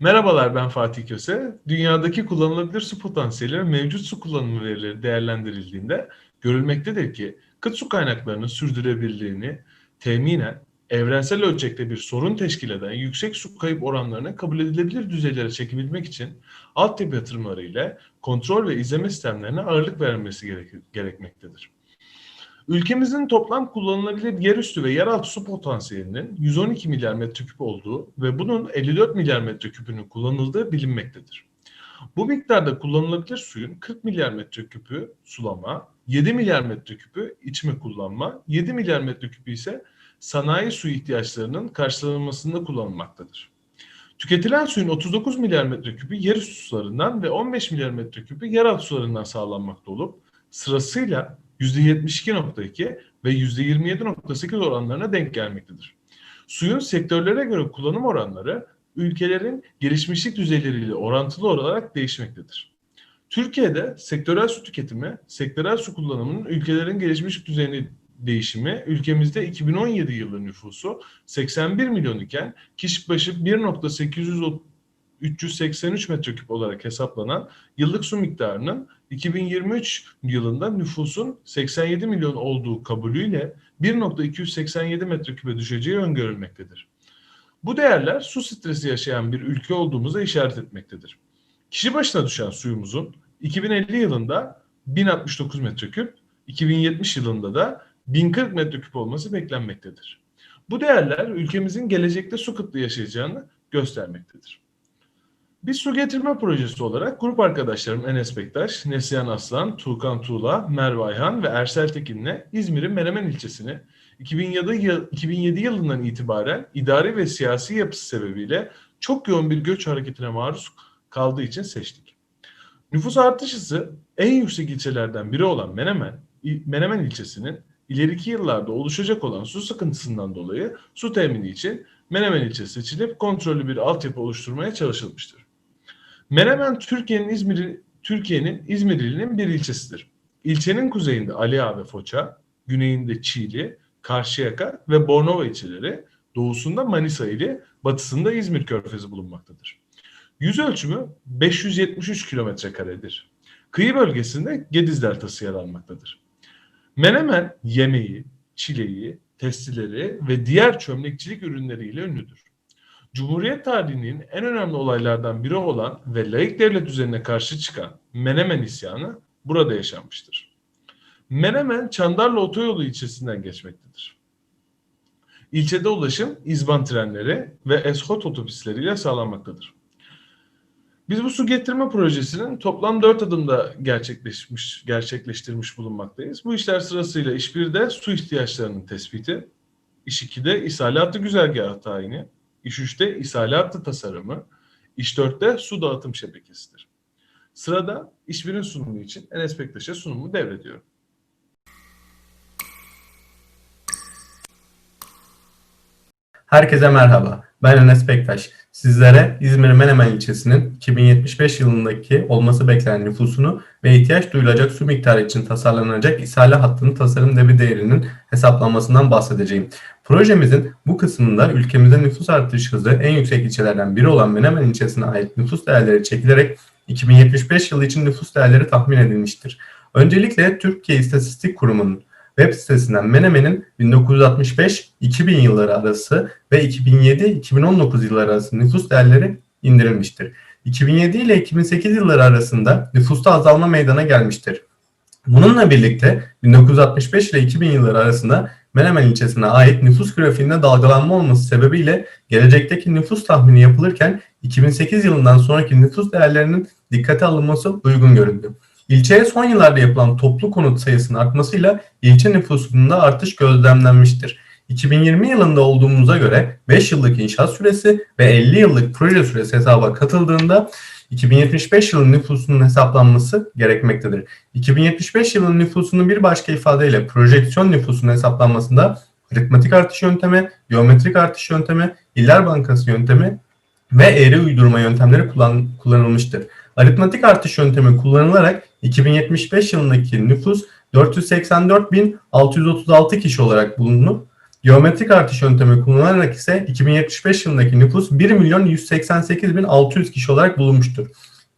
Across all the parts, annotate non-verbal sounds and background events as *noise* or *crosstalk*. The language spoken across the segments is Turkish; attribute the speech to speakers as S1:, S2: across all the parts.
S1: Merhabalar ben Fatih Köse. Dünyadaki kullanılabilir su potansiyeli ve mevcut su kullanımı verileri değerlendirildiğinde görülmektedir ki kıt su kaynaklarının sürdürülebilirliğini teminen evrensel ölçekte bir sorun teşkil eden yüksek su kayıp oranlarını kabul edilebilir düzeylere çekebilmek için altyapı yatırımları ile kontrol ve izleme sistemlerine ağırlık verilmesi gerek- gerekmektedir. Ülkemizin toplam kullanılabilir yerüstü ve yeraltı su potansiyelinin 112 milyar metreküp olduğu ve bunun 54 milyar metreküpünün kullanıldığı bilinmektedir. Bu miktarda kullanılabilir suyun 40 milyar metreküpü sulama, 7 milyar metreküpü içme kullanma, 7 milyar metreküpü ise sanayi su ihtiyaçlarının karşılanmasında kullanılmaktadır. Tüketilen suyun 39 milyar metreküpü yerüstü sularından ve 15 milyar metreküpü yeraltı sularından sağlanmakta olup sırasıyla %72.2 ve %27.8 oranlarına denk gelmektedir. Suyun sektörlere göre kullanım oranları ülkelerin gelişmişlik düzeyleriyle orantılı olarak değişmektedir. Türkiye'de sektörel su tüketimi, sektörel su kullanımının ülkelerin gelişmişlik düzeyini değişimi ülkemizde 2017 yılı nüfusu 81 milyon iken kişi başı 1.883 metreküp olarak hesaplanan yıllık su miktarının 2023 yılında nüfusun 87 milyon olduğu kabulüyle 1.287 metreküpe düşeceği öngörülmektedir. Bu değerler su stresi yaşayan bir ülke olduğumuza işaret etmektedir. Kişi başına düşen suyumuzun 2050 yılında 1069 metreküp, 2070 yılında da 1040 metreküp olması beklenmektedir. Bu değerler ülkemizin gelecekte su kıtlığı yaşayacağını göstermektedir. Biz su getirme projesi olarak grup arkadaşlarım Enes Bektaş, Neslihan Aslan, Tuğkan Tuğla, Merve Ayhan ve Ersel Tekin'le İzmir'in Menemen ilçesini 2007, yıl, 2007 yılından itibaren idari ve siyasi yapısı sebebiyle çok yoğun bir göç hareketine maruz kaldığı için seçtik. Nüfus artış hızı en yüksek ilçelerden biri olan Menemen, Menemen ilçesinin ileriki yıllarda oluşacak olan su sıkıntısından dolayı su temini için Menemen ilçesi seçilip kontrollü bir altyapı oluşturmaya çalışılmıştır. Menemen Türkiye'nin İzmir Türkiye'nin İzmir ilinin bir ilçesidir. İlçenin kuzeyinde Ali Ağa ve Foça, güneyinde Çiğli, Karşıyaka ve Bornova ilçeleri, doğusunda Manisa ili, batısında İzmir Körfezi bulunmaktadır. Yüz ölçümü 573 kilometre karedir. Kıyı bölgesinde Gediz Deltası yer almaktadır. Menemen yemeği, çileği, testileri ve diğer çömlekçilik ürünleriyle ünlüdür. Cumhuriyet tarihinin en önemli olaylardan biri olan ve laik devlet üzerine karşı çıkan Menemen isyanı burada yaşanmıştır. Menemen Çandarlı Otoyolu ilçesinden geçmektedir. İlçede ulaşım İzban trenleri ve Eshot otobüsleriyle sağlanmaktadır. Biz bu su getirme projesinin toplam 4 adımda gerçekleşmiş, gerçekleştirmiş bulunmaktayız. Bu işler sırasıyla iş 1'de su ihtiyaçlarının tespiti, iş 2'de ishalatı güzergahı tayini, iş 3'te ishalatı tasarımı, iş 4'te su dağıtım şebekesidir. Sırada iş 1'in sunumu için Enes Bektaş'a sunumu devrediyorum.
S2: Herkese merhaba. Ben Enes Bektaş. Sizlere İzmir Menemen ilçesinin 2075 yılındaki olması beklenen nüfusunu ve ihtiyaç duyulacak su miktarı için tasarlanacak ishale hattının tasarım debi değerinin hesaplanmasından bahsedeceğim. Projemizin bu kısmında ülkemizde nüfus artış hızı en yüksek ilçelerden biri olan Menemen ilçesine ait nüfus değerleri çekilerek 2075 yılı için nüfus değerleri tahmin edilmiştir. Öncelikle Türkiye İstatistik Kurumu'nun web sitesinden Menemen'in 1965-2000 yılları arası ve 2007-2019 yılları arası nüfus değerleri indirilmiştir. 2007 ile 2008 yılları arasında nüfusta azalma meydana gelmiştir. Bununla birlikte 1965 ile 2000 yılları arasında Menemen ilçesine ait nüfus grafiğinde dalgalanma olması sebebiyle gelecekteki nüfus tahmini yapılırken 2008 yılından sonraki nüfus değerlerinin dikkate alınması uygun görüldü. İlçeye son yıllarda yapılan toplu konut sayısının artmasıyla ilçe nüfusunda artış gözlemlenmiştir. 2020 yılında olduğumuza göre 5 yıllık inşaat süresi ve 50 yıllık proje süresi hesaba katıldığında 2075 yılın nüfusunun hesaplanması gerekmektedir. 2075 yılın nüfusunun bir başka ifadeyle projeksiyon nüfusunun hesaplanmasında aritmatik artış yöntemi, geometrik artış yöntemi, iller bankası yöntemi ve eğri uydurma yöntemleri kullan, kullanılmıştır. Aritmatik artış yöntemi kullanılarak 2075 yılındaki nüfus 484.636 kişi olarak bulunup Geometrik artış yöntemi kullanılarak ise 2075 yılındaki nüfus 1 milyon 188 bin 600 kişi olarak bulunmuştur.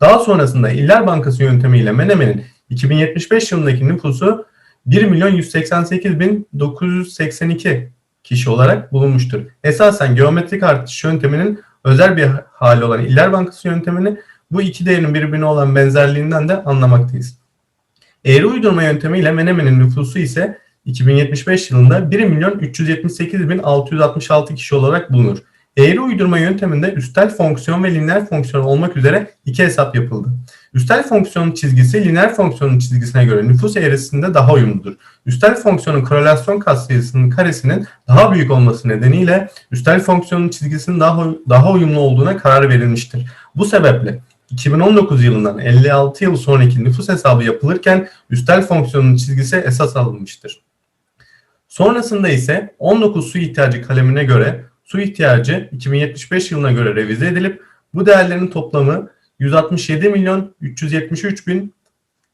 S2: Daha sonrasında İller Bankası yöntemiyle Menemen'in 2075 yılındaki nüfusu 1 milyon 188 bin 982 kişi olarak bulunmuştur. Esasen geometrik artış yönteminin özel bir hali olan İller Bankası yöntemini bu iki değerin birbirine olan benzerliğinden de anlamaktayız. Eğri uydurma yöntemiyle Menemen'in nüfusu ise 2075 yılında 1 milyon 378 bin 666 kişi olarak bulunur. Eğri uydurma yönteminde üstel fonksiyon ve lineer fonksiyon olmak üzere iki hesap yapıldı. Üstel fonksiyonun çizgisi lineer fonksiyonun çizgisine göre nüfus eğrisinde daha uyumludur. Üstel fonksiyonun korelasyon katsayısının karesinin daha büyük olması nedeniyle üstel fonksiyonun çizgisinin daha daha uyumlu olduğuna karar verilmiştir. Bu sebeple 2019 yılından 56 yıl sonraki nüfus hesabı yapılırken üstel fonksiyonun çizgisi esas alınmıştır. Sonrasında ise 19 su ihtiyacı kalemine göre su ihtiyacı 2075 yılına göre revize edilip bu değerlerin toplamı 167 milyon 373 bin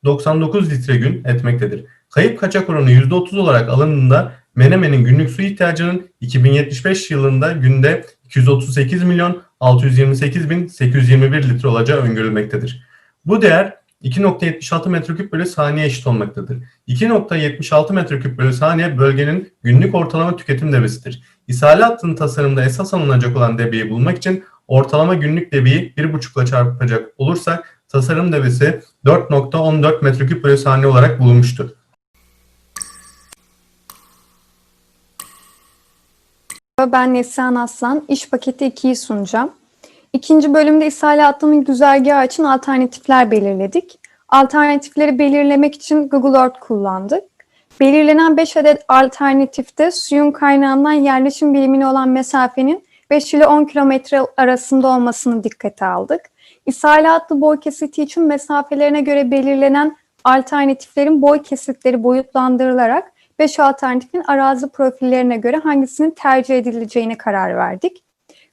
S2: 99 litre gün etmektedir. Kayıp kaçak oranı %30 olarak alındığında Menemen'in günlük su ihtiyacının 2075 yılında günde 238 milyon 628 bin 821 litre olacağı öngörülmektedir. Bu değer 2.76 metreküp bölü saniye eşit olmaktadır. 2.76 metreküp bölü saniye bölgenin günlük ortalama tüketim debisidir. İshali hattının tasarımda esas alınacak olan debiyi bulmak için ortalama günlük debiyi 1.5 ile çarpacak olursak tasarım debisi 4.14 metreküp bölü saniye olarak bulunmuştur.
S3: Ben Neslihan Aslan, iş paketi 2'yi sunacağım. İkinci bölümde ishal hattının güzergahı için alternatifler belirledik. Alternatifleri belirlemek için Google Earth kullandık. Belirlenen 5 adet alternatifte suyun kaynağından yerleşim birimine olan mesafenin 5 ile 10 kilometre arasında olmasını dikkate aldık. İshal hattı boy kesiti için mesafelerine göre belirlenen alternatiflerin boy kesitleri boyutlandırılarak 5 alternatifin arazi profillerine göre hangisinin tercih edileceğine karar verdik.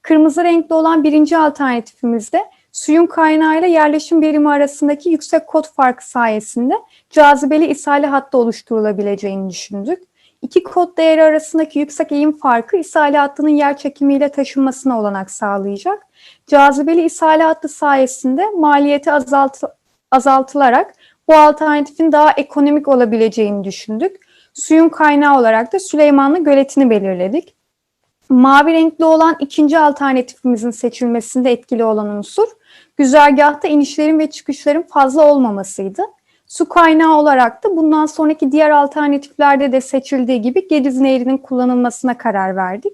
S3: Kırmızı renkli olan birinci alternatifimizde suyun kaynağıyla yerleşim birimi arasındaki yüksek kod farkı sayesinde cazibeli ishali hattı oluşturulabileceğini düşündük. İki kod değeri arasındaki yüksek eğim farkı ishali hattının yer çekimiyle taşınmasına olanak sağlayacak. Cazibeli ishali hattı sayesinde maliyeti azalt azaltılarak bu alternatifin daha ekonomik olabileceğini düşündük. Suyun kaynağı olarak da Süleymanlı Göleti'ni belirledik. Mavi renkli olan ikinci alternatifimizin seçilmesinde etkili olan unsur, güzergahta inişlerin ve çıkışların fazla olmamasıydı. Su kaynağı olarak da bundan sonraki diğer alternatiflerde de seçildiği gibi Gediz Nehri'nin kullanılmasına karar verdik.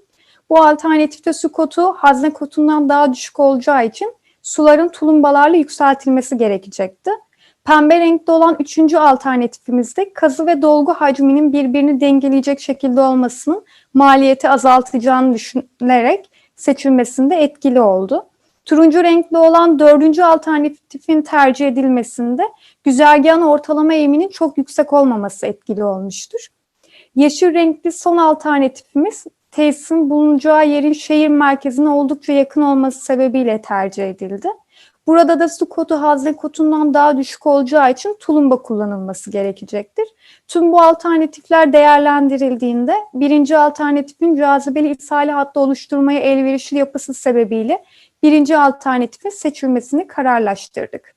S3: Bu alternatifte su kotu hazne kotundan daha düşük olacağı için suların tulumbalarla yükseltilmesi gerekecekti. Pembe renkte olan üçüncü alternatifimizde kazı ve dolgu hacminin birbirini dengeleyecek şekilde olmasının maliyeti azaltacağını düşünülerek seçilmesinde etkili oldu. Turuncu renkli olan dördüncü alternatifin tercih edilmesinde güzergahın ortalama eğiminin çok yüksek olmaması etkili olmuştur. Yeşil renkli son alternatifimiz tesisin bulunacağı yerin şehir merkezine oldukça yakın olması sebebiyle tercih edildi. Burada da su kotu hazne kotundan daha düşük olacağı için tulumba kullanılması gerekecektir. Tüm bu alternatifler değerlendirildiğinde birinci alternatifin cazibeli ishali hattı oluşturmaya elverişli yapısı sebebiyle birinci alternatifin seçilmesini kararlaştırdık.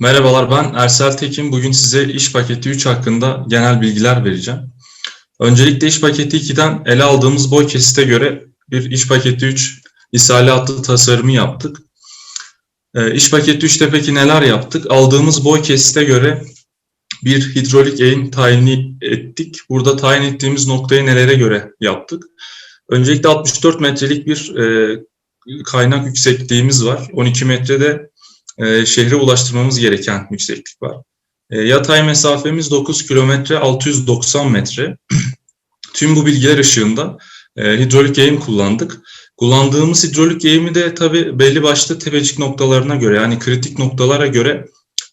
S4: Merhabalar ben Ersel Tekin. Bugün size iş paketi 3 hakkında genel bilgiler vereceğim. Öncelikle iş paketi 2'den ele aldığımız boy kesite göre bir iş paketi 3 ishali hattı tasarımı yaptık. Ee, iş paketi 3'te peki neler yaptık? Aldığımız boy kesite göre bir hidrolik eğim tayini ettik. Burada tayin ettiğimiz noktayı nelere göre yaptık? Öncelikle 64 metrelik bir e, kaynak yüksekliğimiz var. 12 metrede e, şehre ulaştırmamız gereken yükseklik var. E, yatay mesafemiz 9 kilometre 690 metre. *clears throat* Tüm bu bilgiler ışığında e, hidrolik eğim kullandık. Kullandığımız hidrolik eğimi de tabi belli başlı tepecik noktalarına göre yani kritik noktalara göre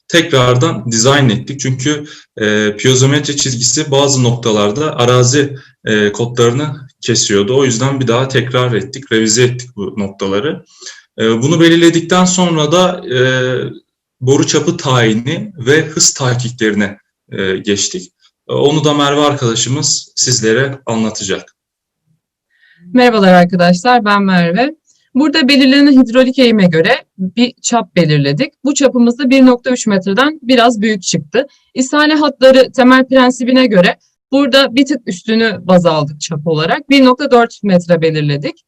S4: tekrardan dizayn ettik. Çünkü e, piyozometre çizgisi bazı noktalarda arazi e, kodlarını kesiyordu. O yüzden bir daha tekrar ettik, revize ettik bu noktaları. E, bunu belirledikten sonra da e, boru çapı tayini ve hız tahkiklerine e, geçtik. E, Onu da Merve arkadaşımız sizlere anlatacak.
S5: Merhabalar arkadaşlar, ben Merve. Burada belirlenen hidrolik eğime göre bir çap belirledik. Bu çapımız da 1.3 metreden biraz büyük çıktı. İshale hatları temel prensibine göre burada bir tık üstünü baz aldık çap olarak. 1.4 metre belirledik.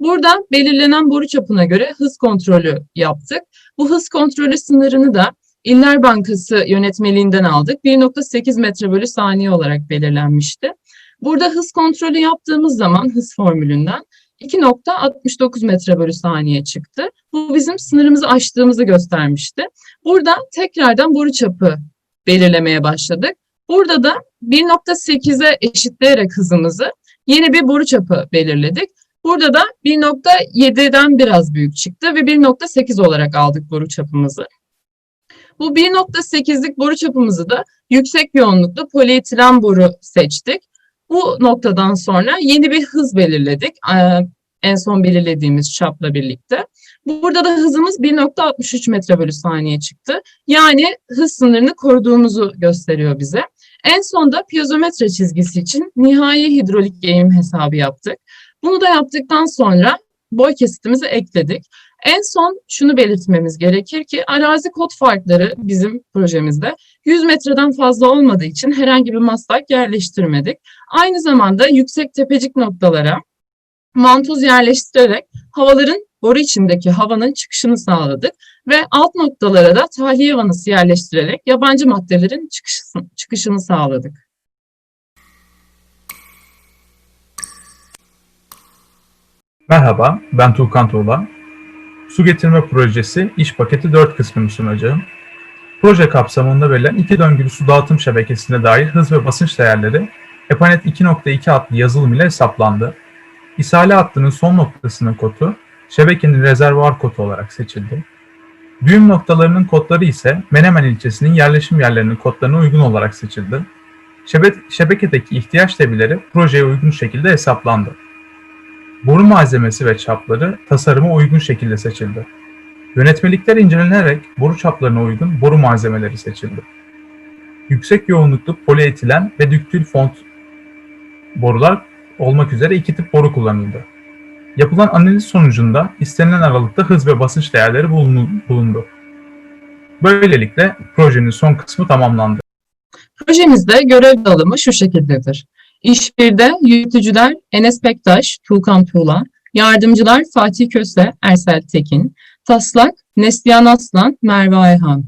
S5: Burada belirlenen boru çapına göre hız kontrolü yaptık. Bu hız kontrolü sınırını da İller Bankası yönetmeliğinden aldık. 1.8 metre bölü saniye olarak belirlenmişti. Burada hız kontrolü yaptığımız zaman hız formülünden 2.69 metre bölü saniye çıktı. Bu bizim sınırımızı aştığımızı göstermişti. Burada tekrardan boru çapı belirlemeye başladık. Burada da 1.8'e eşitleyerek hızımızı yeni bir boru çapı belirledik. Burada da 1.7'den biraz büyük çıktı ve 1.8 olarak aldık boru çapımızı. Bu 1.8'lik boru çapımızı da yüksek yoğunluklu polietilen boru seçtik. Bu noktadan sonra yeni bir hız belirledik. En son belirlediğimiz çapla birlikte. Burada da hızımız 1.63 metre bölü saniye çıktı. Yani hız sınırını koruduğumuzu gösteriyor bize. En son da piyozometre çizgisi için nihai hidrolik eğim hesabı yaptık. Bunu da yaptıktan sonra boy kesitimizi ekledik. En son şunu belirtmemiz gerekir ki arazi kod farkları bizim projemizde 100 metreden fazla olmadığı için herhangi bir maslak yerleştirmedik. Aynı zamanda yüksek tepecik noktalara mantoz yerleştirerek havaların boru içindeki havanın çıkışını sağladık ve alt noktalara da tahliye vanası yerleştirerek yabancı maddelerin çıkışını, çıkışını sağladık.
S6: Merhaba, ben Tuğkan Tuğla. Su getirme projesi iş paketi 4 kısmını sunacağım. Proje kapsamında verilen iki döngülü su dağıtım şebekesine dair hız ve basınç değerleri EPANET 2.2 adlı yazılım ile hesaplandı. İshale hattının son noktasının kodu şebekenin rezervuar kodu olarak seçildi. Düğüm noktalarının kodları ise Menemen ilçesinin yerleşim yerlerinin kodlarına uygun olarak seçildi. Şebe şebekedeki ihtiyaç tebileri projeye uygun şekilde hesaplandı. Boru malzemesi ve çapları tasarıma uygun şekilde seçildi. Yönetmelikler incelenerek boru çaplarına uygun boru malzemeleri seçildi. Yüksek yoğunluklu polietilen ve düktül font borular olmak üzere iki tip boru kullanıldı. Yapılan analiz sonucunda istenilen aralıkta hız ve basınç değerleri bulundu. Böylelikle projenin son kısmı tamamlandı.
S5: Projemizde görev dağılımı şu şekildedir. İş 1'de yürütücüler Enes Bektaş, Tuğkan Tuğla, yardımcılar Fatih Köse, Ersel Tekin, Taslak, Neslihan Aslan, Merve Ayhan.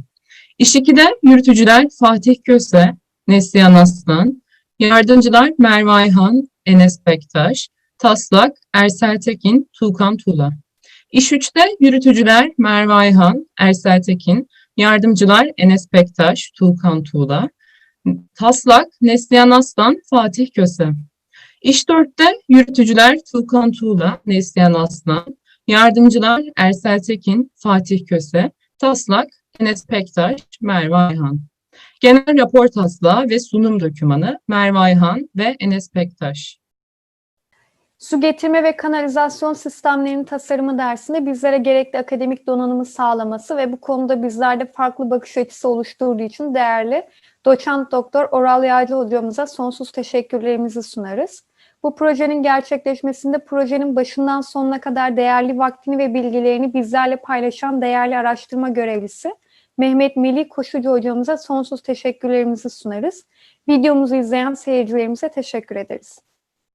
S5: İş 2'de yürütücüler Fatih Köse, Neslihan Aslan, yardımcılar Merve Ayhan, Enes Bektaş, Taslak, Ersel Tekin, Tuğkan Tuğla. İş 3'te yürütücüler Merve Ayhan, Ersel Tekin, yardımcılar Enes Bektaş, Tuğkan Tuğla, Taslak, Neslihan Aslan, Fatih Köse. İş 4'te yürütücüler Tuğkan Tuğla, Neslihan Aslan, yardımcılar Ersel Tekin, Fatih Köse, Taslak, Enes Pektaş, Merve Ayhan. Genel rapor taslağı ve sunum dokümanı Merve Ayhan ve Enes Pektaş.
S3: Su getirme ve kanalizasyon sistemlerinin tasarımı dersinde bizlere gerekli akademik donanımı sağlaması ve bu konuda bizlerde farklı bakış açısı oluşturduğu için değerli doçent doktor Oral Yaylı hocamıza sonsuz teşekkürlerimizi sunarız. Bu projenin gerçekleşmesinde projenin başından sonuna kadar değerli vaktini ve bilgilerini bizlerle paylaşan değerli araştırma görevlisi Mehmet Melih Koşucu hocamıza sonsuz teşekkürlerimizi sunarız. Videomuzu izleyen seyircilerimize teşekkür ederiz.